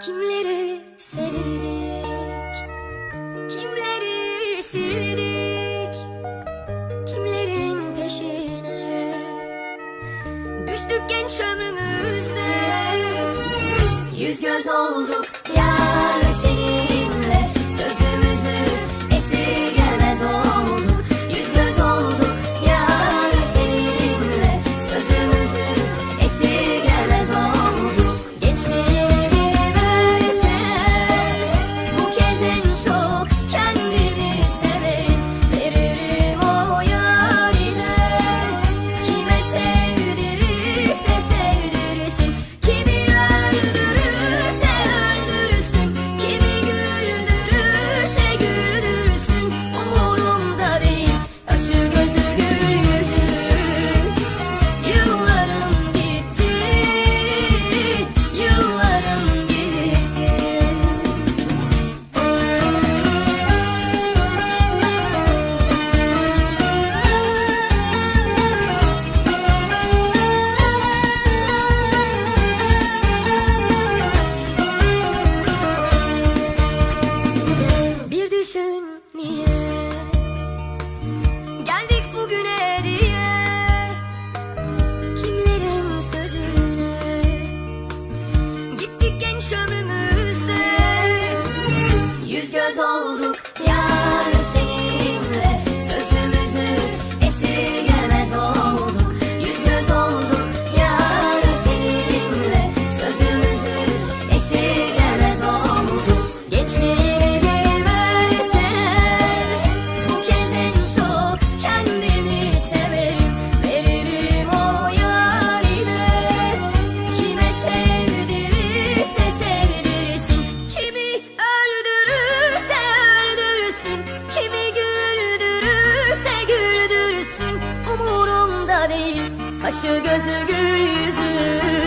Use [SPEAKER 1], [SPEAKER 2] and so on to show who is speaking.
[SPEAKER 1] Kimleri sevdik, kimleri sildik, kimlerin peşine? Düştük genç ömrümüzde. Yüz göz olduk. Yüz göz olduk. Kaşı gözü gül yüzü.